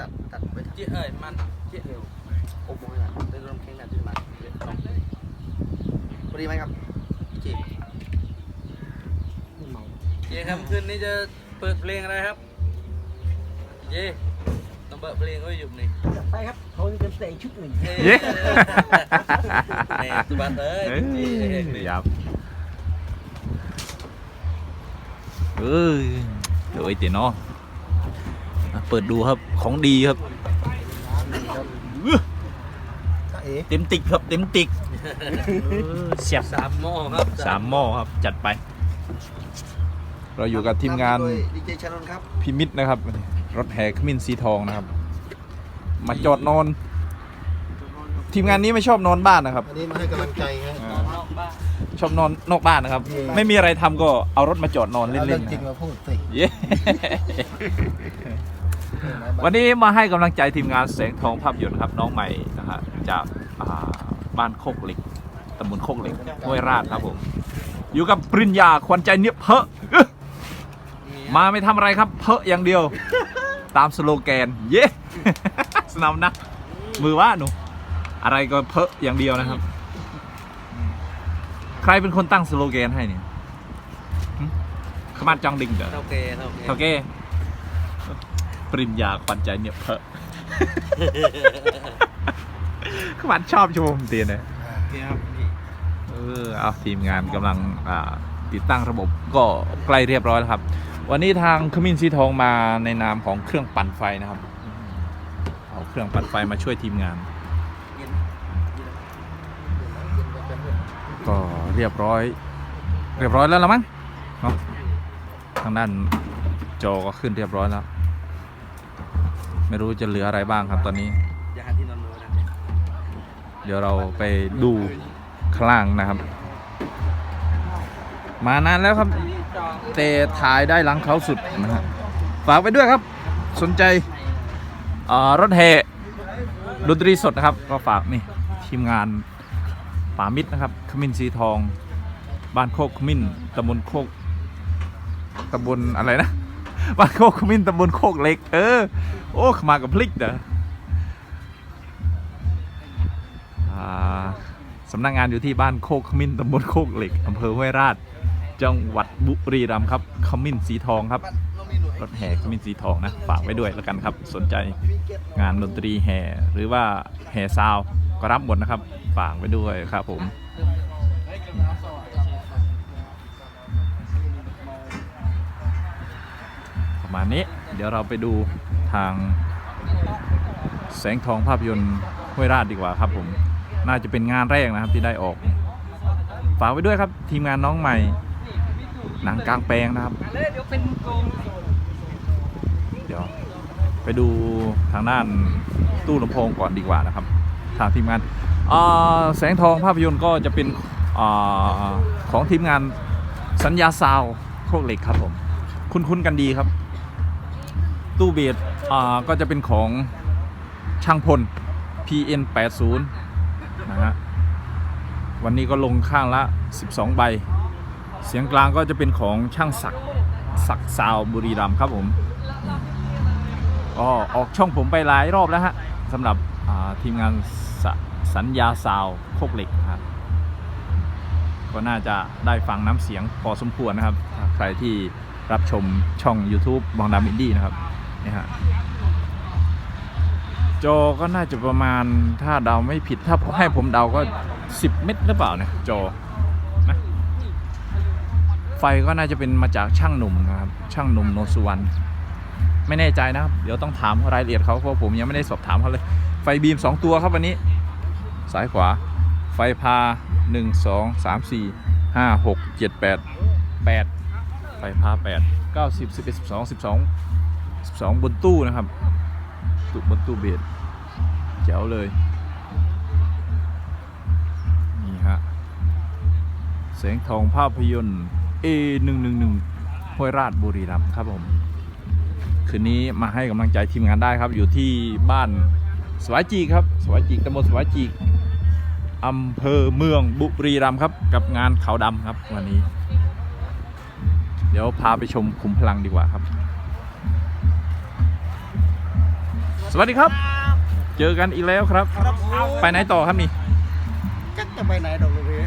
ตัดตัดไปเจี๊ยเอ้ยมันเจี๊ยเอวอบมอยนะได้ร่มแข็งหนาจุดมาเดี๋ยวต้องพอดีไหมครับพี่จีเจี๊ยครับคืนนี้จะเปิดเพลงอะไรครับเย่ต้องเปิดเพลงไว้อยู่นี่จัดไปครับเขาจะเตะชุดหนึ่งเย้เย้แหม่ตุบัตเอ้ยเอ้ยเจี๊ยนี่ครับเอ้ยเดี๋ยวไอ้เตี๋ยเนาะอะ เปิดดูครับของดีครับอื้อตาเอ๋เต็มติกครับเต็มติกเออเสียบสามหม้อครับสามหม้อครับจัดไป เราอยู่กับทีมงานโดยดีเจชานนท์ครับพิมิตรนะครับ รถแห่ขมิ้นสีทองนะครับ มาจอดนอน ทีมงานนี้ไม่ชอบนอนบ้านนะครับอันนี้มาให้กำลังใจฮะอ่านอกบ้านชอบนอนนอกบ้านนะครับอืมไม่มีอะไรทำก็เอารถมาจอดนอนเอาเล่เรื่อนงๆจริงนะมาพูดสิเย้ วันนี้มาให้กำลังใจทีมงานแสงทองภาพยนตร์ครับน้องใหม่นะฮะจากอ่าบ้านโคกเหล็กตำบลโคกเหล็กห้วยราชครับผม อยู่กับปริญญาควันใจเนี่ยเพอะอื้อมาไม่ทำอะไรครับเพอะอย่างเดียว ตามสโลแกน เย้ สนำนะ มือว่าหนู อะไรก็เพอะอย่างเดียวนะครับ ใครเป็นคนตั้งสโลแกนให้เนี่ยหึขมันจังดิงเด้อเท่าแกเท่าแกโอเค ปริญญาควันใจเนี่ยเพอะขมันชอบชมเตียนเลยโอเคครับนี่เออเอาทีมงานกำลังอ่าติดตั้งระบบก็ใกล้เรียบร้อยแล้วครับ วันนี้ทางขมิ้นสีทองมาในนามของเครื่องปั่นไฟนะครับ เอาเครื่องปั่นไฟมาช่วยทีมงานเย็นก็เรียบร้อย เรียบร้อยแล้วละมั้งเนาะทางด้านจอก็ขึ้นเรียบร้อยแล้ว ไม่รู้จะเหลืออะไรบ้างครับตอนนี้ อย่าหาที่นอนมือนะเดี๋ยวเราไปดูข้างล่างนะครับ มานานแล้วครับแต่ถ่ายได้หลังเขาสุดนะฮะฝากไปด้วยครับ สนใจเอ่อรถแห่ดนตรีสดนะครับ ก็ฝากนี่ทีมงานป่ามิตรนะครับขมิ้นสีทอง บ้านโคกขมิ้นตำบลโคกตำบลอะไรนะ บ้านโคกขมิ้นตำบลโคกเล็ก เออ โอ้มากับพลิกเด้ออ่าสำนักงานอยู่ที่บ้านโคกขมิ้นตำบลโคกเหล็กอำเภอห้วยราช จังหวัดบุรีรัมย์ครับขมิ้นสีทองครับ รถแห่ขมิ้นสีทองนะฝากไว้ด้วยแล้วกันครับ สนใจงานดนตรีแห่หรือว่าแห่ซาวก็รับหมดนะครับฝากไว้ด้วยครับผม ประมาณนี้ เดี๋ยวเราไปดูทางแสงทองภาพยนตร์ห้วยราชดีกว่าครับผม น่าจะเป็นงานแรกนะครับที่ได้ออก ฝากไว้ด้วยครับ ทีมงานน้องใหม่ หนังกลางแปลงนะครับ เดี๋ยวไปดูทางด้านตู้ลำโพงก่อนดีกว่านะครับทางทีมงานแสงทองภาพยนตร์ก็จะเป็นอของทีมงานสัญญาซาวโคกเหล็กครับผม คุ้นๆกันดีครับ ตู้เบสอ่าก็จะเป็นของช่างพล PN 80นะฮะวันนี้ก็ลงข้างละ 12 ใบ เสียงกลางก็จะเป็นของช่างศักศักดิ์ซาวบุรีรัมครับผมก็ออกช่องผมไปหลายรอบแล้วฮะสำหรับทีมงานสสัญญาซาวโคกเหล็กครับก็น่าจะได้ฟังน้ำเสียงพอสมควรนะครับ ใครที่รับชมช่อง YouTube บองดำอินดี้นะครับ นี่ฮะจอก็น่าจะประมาณถ้าเดาไม่ผิดถ้าให้ผมเดาก็ 10 เมตรหรือเปล่าเนี่ยจอนะไฟก็น่าจะเป็นมาจากช่างหนุ่มนะครับช่างหนุ่มโนสุวรรณไม่แน่ใจนะครับ เดี๋ยวต้องถามรายละเอียดเขาเพราะผมยังไม่ได้สอบถามเขาเลย ไฟบีม 2 ตัวครับวันนี้ซ้ายขวา ไฟพา 1 2 3 4 5 6 7 8 8 ไฟพา 8 9 10 11 12 12 12 บนตู้นะครับตู้บนตู้เบสแจ๋วเลย นี่ฮะแสงทองภาพยนตร์ A111 ห้วยราชบุรีรัมย์ครับผม คืนนี้มาให้กำลังใจทีมงานได้ครับ อยู่ที่บ้านสวายจีครับ สวายจีตำบลสวายจีอำเภอเมืองบุรีรัมย์ครับ กับงานเขาดำครับวันนี้ เดี๋ยวพาไปชมขุมพลังดีกว่าครับ สวัสดีครับ เจอกันอีกแล้วครับ ไปไหนต่อครับนี่จักจะไปไหนดอกลูกพี่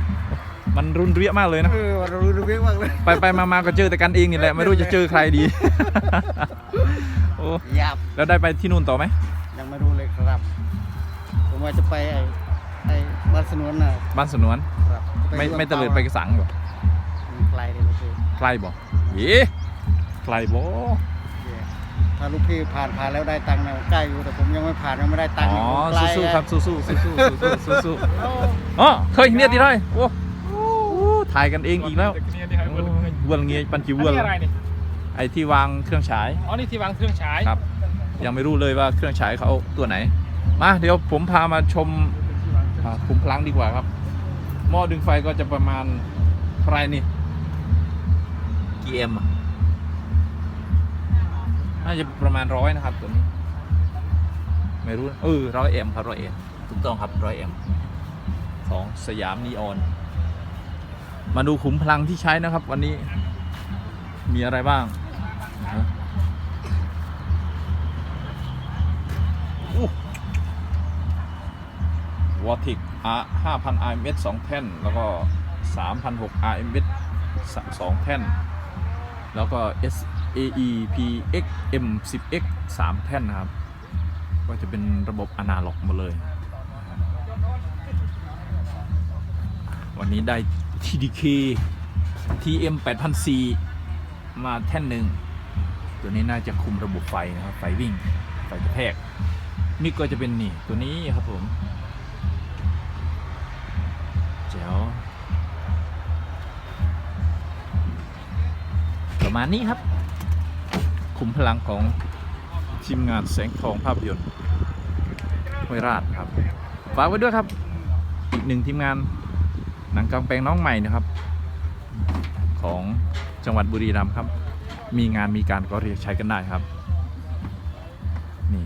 มันรุนเรียมากเลยนะเออเรารู้เรื่องมากเลยไปไปมามาก็เจอแต่กันเองนี่แหละไม่รู้จะเจอใครดีโอ้ยับแล้วได้ไปที่นู่นต่อไหมยังไม่รู้เลยครับ ผมว่าจะไปไอ้ไอ้บ้านสนวนน่ะบ้านสนวนครับไม่ไม่เตลิดไปกระสังบ่มันไกลเลยลูกพี่ใครบ่เย้ใครบ่ ถ้าลูกพี่ผ่านผ่านแล้วได้ตังค์นะใกล้อยู่แต่ผมยังไม่ผ่านยังไม่ได้ตังค์อ๋อไกลสู้ๆครับนะสู้ๆสู้ๆสู้ๆสู้ๆสู้ๆอ๋อเคยเนี่ยดีเลยโอ้โหถ่ายกันเองอีกแล้วโอ้ยเวลเงี้ยปันจิวเวลอะไรนี่ไอที่วางเครื่องฉายอ๋อนี่ที่วางเครื่องฉายครับ ยังไม่รู้เลยว่าเครื่องฉายเขาเอาตัวไหน มาเดี๋ยวผมพามาชมอ่าคุมพลังดีกว่าครับ หม้อดึงไฟก็จะประมาณเท่าไหรนี่กี่เอ็มอะ น่าจะประมาณร้อยนะครับตัวนี้ ไม่รู้เออร้อยเอ็มครับร้อยเอ็มถูกต้องครับร้อยเอ็มของสยามนีออน มาดูขุมพลังที่ใช้นะครับ วันนี้มีอะไรบ้างฮะวอติก R 5,000 RMS 2 แท่น แล้วก็3,600 RMS 2 แท่น แล้วก็ SAE AEPXM10X3 แท่นนะครับ ก็จะเป็นระบบอนาล็อกหมดเลย วันนี้ได้ TDK TM 8,004มาแท่นหนึ่ง ตัวนี้น่าจะคุมระบบไฟนะครับ ไฟวิ่ง ไฟกระแทก นี่ก็จะเป็นนี่ ตัวนี้ครับผมแจ๋วประมาณนี้ครับ ขุมพลังของทีมงานแสงทองภาพยนตร์ห้วยราชครับ ฝากไว้ด้วยครับ อีกหนึ่งทีมงานหนังกลางแปลงน้องใหม่นะครับ ของจังหวัดบุรีรัมย์ครับ มีงานมีการก็เรียกใช้กันได้ครับ นี่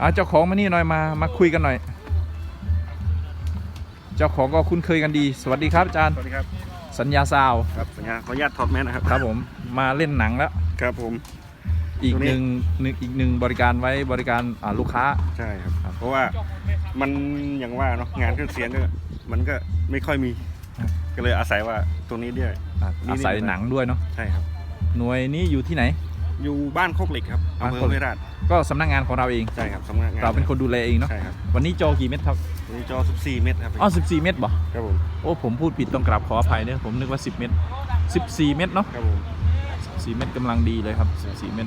อาเจ้าของมานี่หน่อยมา มาคุยกันหน่อย เจ้าของก็คุ้นเคยกันดี สวัสดีครับอาจารย์ สวัสดีครับ สัญญาซาว ครับสัญญาขออนุญาตถอดแมสนะครับ ครับผม มาเล่นหนังแล้ว ครับผม อีกตรงหนี้นึ่งหนึ่งอีกหนึ่งบริการไว้บริการอ่าลูกค้า ใช่ครับ ครับ เพราะว่ามันอย่างว่าเนาะงานเครื่องเสียงก็มันก็ไม่ค่อยมีก็เลยอาศัยว่าตัวนี้ด้วย อ่านี่อาศัยนี่ หนังด้วยเนาะใช่ครับ หน่วยนี้อยู่ที่ไหน อยู่บ้านโคกเหล็กครับบ้านอำเภโคอกเหล็กห้วยราชก็สำนักงานของเราเอง ใช่ครับสำนักงานเราเป็นคนดูแลเองเนาะใช่ครับวันนี้จอกี่เม็ดครับตัวนี้จอ14เมตรครับอ๋อ14 เม็ดบ่ครับผมโอ้ผมพูดผิดต้องกราบขออภัยเนี่ยผมนึกว่า 10 เม็ด14 เม็ดเนาะครับผม 14 เม็ดกำลังดีเลยครับ 14 เม็ด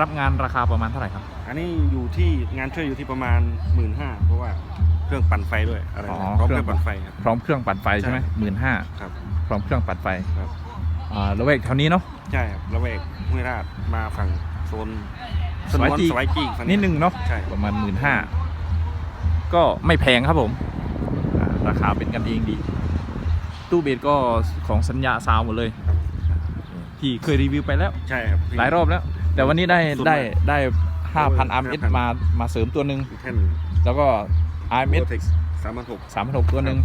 รับงานราคาประมาณเท่าไหร่ครับ อันนี้อยู่ที่งานช่วยอยู่ที่ประมาณ 1 5ื่นเพราะว่าเครื่องปั่นไฟด้วยอะไรอ๋อนะพร้อมเคเครื่รื่ออง งปั่นไฟครับ พร้อมเครื่องปั่นไฟใช่ไหมใช่ หมื่นห้าครับ พร้อมเครื่องปั่นไฟครับ อ่าแล้วเวกแถวนี้เนาะ ใช่ครับแล้วเวกห้วยราชมาฝั่งโซนสสนวายวนจี สวายจีฝั่นิดนึงเนาะ ใช่ ประมาณหมื่นห้าก็ไม่แพงครับผมอ่าราคาเป็นกันเองดี ตู้เบสก็ของสัญญาซาวหมดเลย ที่เคยรีวิวไปแล้ว ใช่ครับพี่หลายรอบแล้ว แต่วันนี้ได้สุดได้เลยได้ห้าพันอาร์เอส5,000 มามาเสริมตัวหนึ่งอีกแท่นหนึ่งแล้วก็อาร์เอสโปรเทคสามพันหก สามพันหกตัวหนึ่ง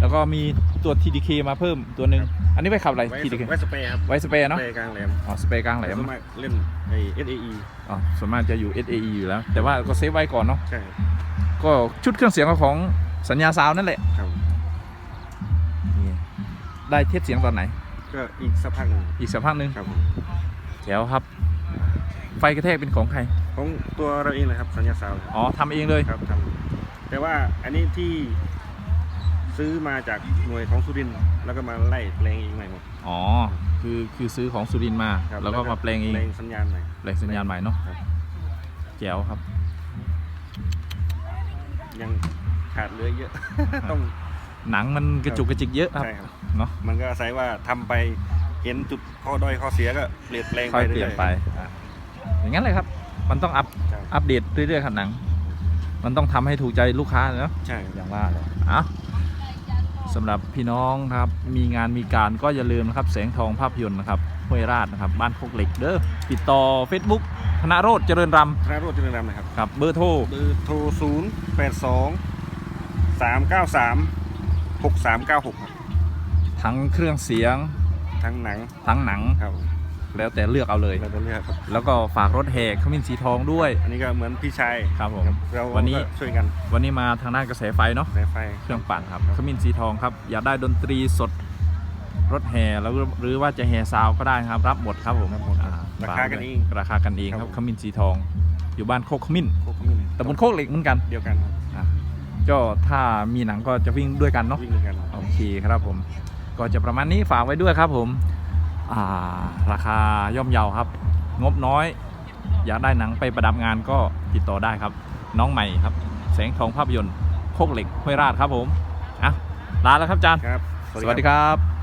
แล้วก็มีตัว TDK มาเพิ่มตัวหนึ่งอันนี้ไปขับอะไร ไว้ TDK ไว้สเปรย์ครับไว้สเปรย์เนาะสเปรย์กลางแหลมอ๋อสเปรย์กลางแหลมส่วนมากเล่นไอ SAE อ๋อส่วนมากจะอยู่ SAE อยู่แล้ว แต่ว่าก็เซฟไว้ก่อนเนาะใช่ครับก็ชุดเครื่องเสียงก็ของสัญญาซาวนั่นแหละครับนี่ได้เทสเสียงตอนไหน ก็อีกสักพักหนึ่งอีกสักพักหนึ่งครับผมแจ๋วครับ ไฟกระแทกเป็นของใคร ของตัวเราเองเลยครับสัญญาซาวด์อ๋อทำเองเลย ครับทำแต่ว่าอันนี้ที่ซื้อมาจากหน่วยของสุรินทร์แล้วก็มาไล่แปลงเองใหม่หมด อ๋อ คือคือซื้อของสุรินทร์มา ครับแล้วก็มาแปลงเองแปลงสัญญาณใหม่ แปลงสัญญาณใหม่เนาะครับ แจ๋วครับ ยังขาดเหลือเยอะ ต้อง หนังมันกระจุกกระจิกเยอะครับใช่ครับเนาะมันก็อาศัยว่าทำไปเห็นจุดข้อด้อยข้อเสียก็เปลี่ยนแปลงค่ไปอยเปลี่ยนไปอะอย่างนั้นเลยครับ มันต้องอัพใช่อัปเดตเรื่อยๆครับหนัง มันต้องทำให้ถูกใจลูกค้าเนาะใช่อย่างว่าเลยอะสำหรับพี่น้องครับ มีงานมีการก็อย่าลืมนะครับ แสงทองภาพยนตร์นะครับห้วยราชนะครับ บ้านโคกเหล็กเด้อติดต่อ Facebook ธนโรธเจริญรธนาโรจน์เจริญรำนะครับำครับเบอร์โทรเบอร์โทรศูนย์แปด สองสามเก้าสามหกสามเก้าหกครับทั้งเครื่องเสียงทั้งหนังทั้งหนัง ครับแล้วแต่เลือกเอาเลย เราจะเลือกครับ แล้วก็ฝากรถแห่ขมิ้นสีทองด้วย อันนี้ก็เหมือนพี่ชายครับผมเราวันนี้ ก็ช่วยกันวันนี้มาทางด้านกระแสไฟเนาะสายไฟ เครื่องปั่นครับขมิ้นสีทองครับ อยากได้ดนตรีสดรถแห่แล้วหรือว่าจะแห่ซาวก็ได้ครับ รับหมดครับผมรับหมดอ่ราคากันเองราคากันเองครับครับผม ขมิ้นสีทอง อยู่บ้านโคกขมิ้นโคกมิ้นตำบลโคกเหล็กเหมือนกัน เดียวกันครับอะ ก็ถ้ามีหนังก็จะวิ่งด้วยกันเนาะวิ่งด้วยกันโอเคครับผม ก็จะประมาณนี้ฝากไว้ด้วยครับผมอ่าราคาย่อมเยาครับ งบน้อย อยากได้หนังไปประดับงานก็ติดต่อได้ครับ น้องใหม่ครับ แสงทองภาพยนตร์โคกเหล็กห้วยราชครับผมอะลาแล้วครับอาจารย์ครับ สวัสดีครับ